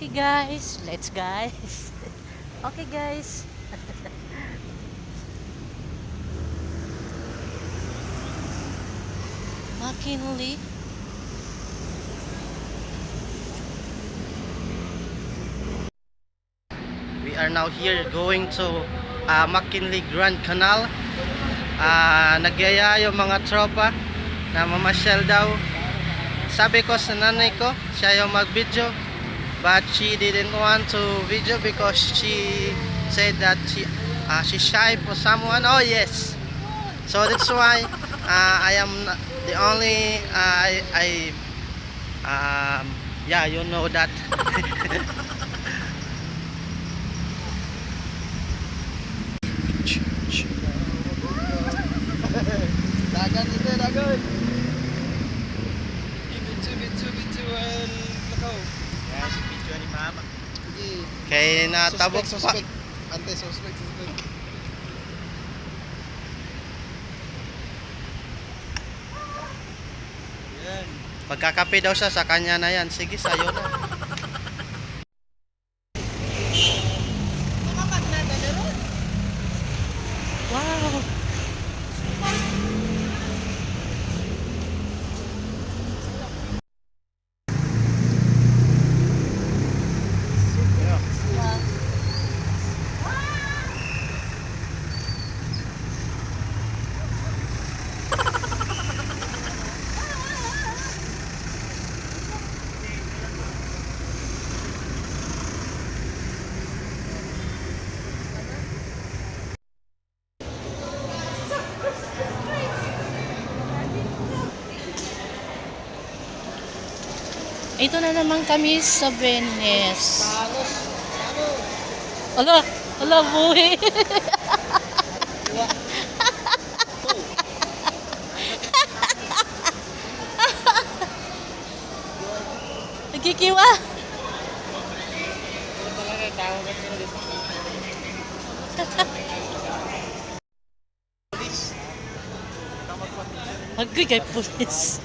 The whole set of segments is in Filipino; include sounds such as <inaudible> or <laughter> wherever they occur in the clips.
Okay guys, let's guys. <laughs> Okay guys. <laughs> McKinley. We are now here going to uh, McKinley Grand Canal. Ah, nagyaya yung mga tropa na mamasyal daw. Sabi ko sa nanay ko, siya yung mag-video. But she didn't want to video because she said that she uh, she's shy for someone. Oh yes. So that's why uh, I am the only uh, I I um yeah, you know that. <laughs> Kay natabok Suspect, pa. suspect. Ante, suspect, suspect. Yan. Pagkakape daw siya sa kanya na yan. Sige, sa'yo na. Wow. Ito na naman kami sa Venice. Ala, ala buhi. Nagkikiwa. Agay kay pulis.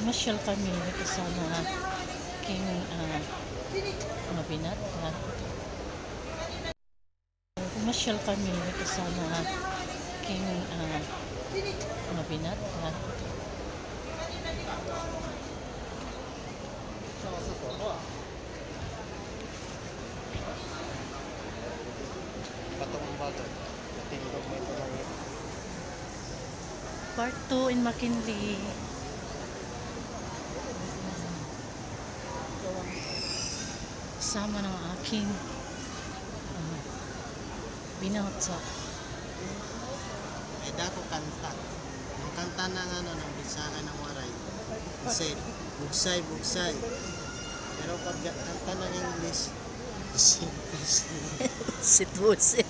Pumasyal kami kasama King uh, mga binata. Pumasyal kami kasama King uh, mga binata. Batong bato. Tindog mo ito lang. Part 2 in McKinley. Kasama ng aking uh, binata. Ay, dako kanta. Yung kanta ng ano, ng bisahan ng waray. Kasi, bugsay, bugsay. Pero pag kanta ng English, <laughs> busit, busit. <laughs>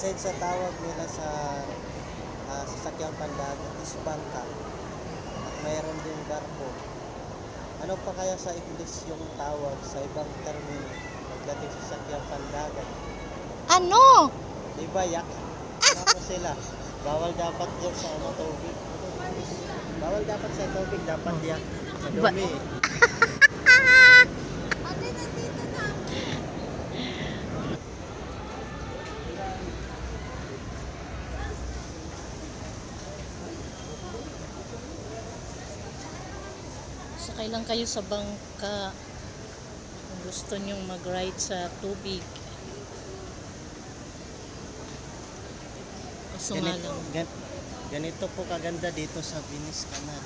Aside sa tawag nila sa uh, sasakyang pandagat is bangka. At mayroon din barko. Ano pa kaya sa English yung tawag sa ibang termino pagdating sa sasakyang pandagat? Ano? Di ba yak? Ano sila? Bawal dapat yung sa ano tubig. Bawal dapat sa tubig, dapat yak. Sa Ba- dumi. Sakay lang kayo sa bangka kung gusto nyong mag-ride sa tubig. Kaso nga Ganito, lang. gan- ganito po kaganda dito sa Venice Canal.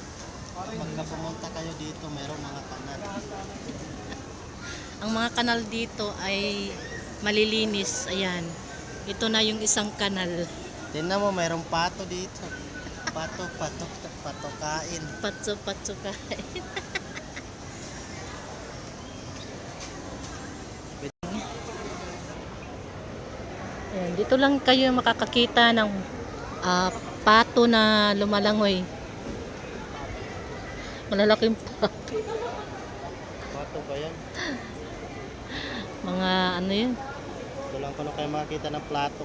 Pagka pumunta kayo dito, mayroong mga kanal. Ang mga kanal dito ay malilinis. Ayan. Ito na yung isang kanal. Tingnan mo, mayroong pato dito. Pato, pato, pato kain. Patso-patso ka. Ayan, <laughs> dito lang kayo makakakita ng ah, pato na lumalangoy. Malalaking pato. Pato ba yan? Mga ano yun? Ito lang ko na kayo makakita ng plato.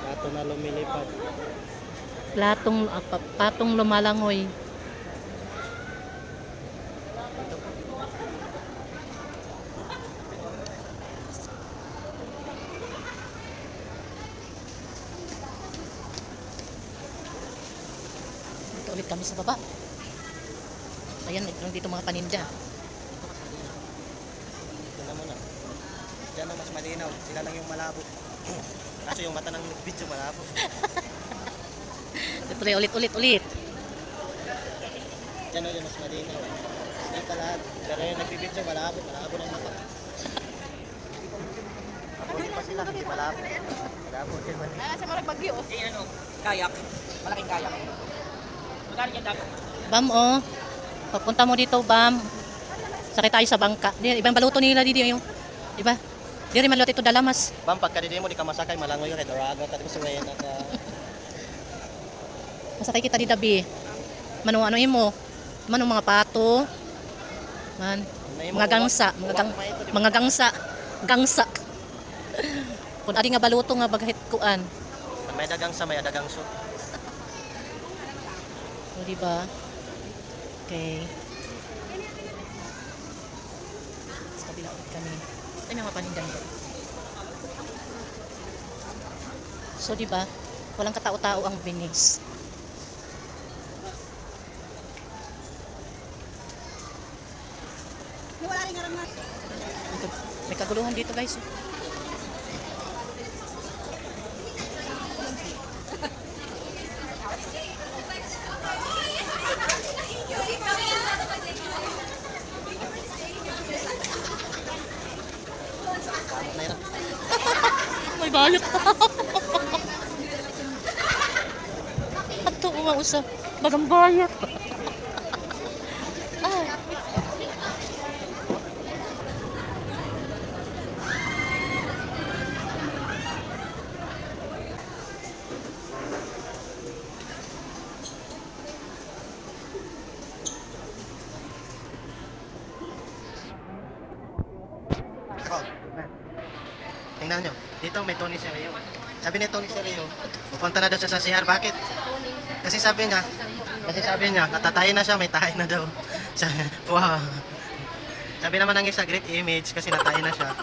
Plato na lumilipad. Platong, pa- patong lumalangoy. Ulit kami sa baba. Ayan, ito dito mga paninda. Mo na. Diyan ang mas malinaw. Sila lang yung malabo. Kaso yung mata ng video malabo. <laughs> Ito ulit, ulit, ulit, ulit. Diyan o yung mas malinaw. Hindi pa lahat. Pero yung nagbibidyo malabo. Malabo ng mata. Ako pa sila. Hindi malabo. Malabo. Hindi malabo. kayak. Malaking kayak. Bam, oh. Pagpunta mo dito, Bam. Sakit tayo sa bangka. Di, ibang baluto nila dito yung, di ba? Di rin maluto ito dalamas. Bam, pagka di mo di ka masakay, malangoy ka kay Dorago. Tati mo sa Wena ka. Masakay kita di dabi. Mano ano mo? Mano mga pato. Man, mga gangsa, mga, gang, mga gangsa, gangsa. <laughs> Kung adi nga baluto nga bagahit kuan. May dagang sa may dagang so. O, di ba? Okay. Sa kabila ulit kami. Ay, mga panindan ko. So, di ba? Walang katao-tao ang Venice. May kaguluhan dito guys. <laughs> May bayot pa. Ato nga usap. Bagang bayot. Tingnan nyo. Dito may Tony Sereo. Sabi ni Tony Sereo, pupunta na daw siya sa CR. Bakit? Kasi sabi niya, kasi sabi niya, natatayin na siya, may tayo na daw. <laughs> Wow. Sabi naman ng isa, great image kasi natayin na siya.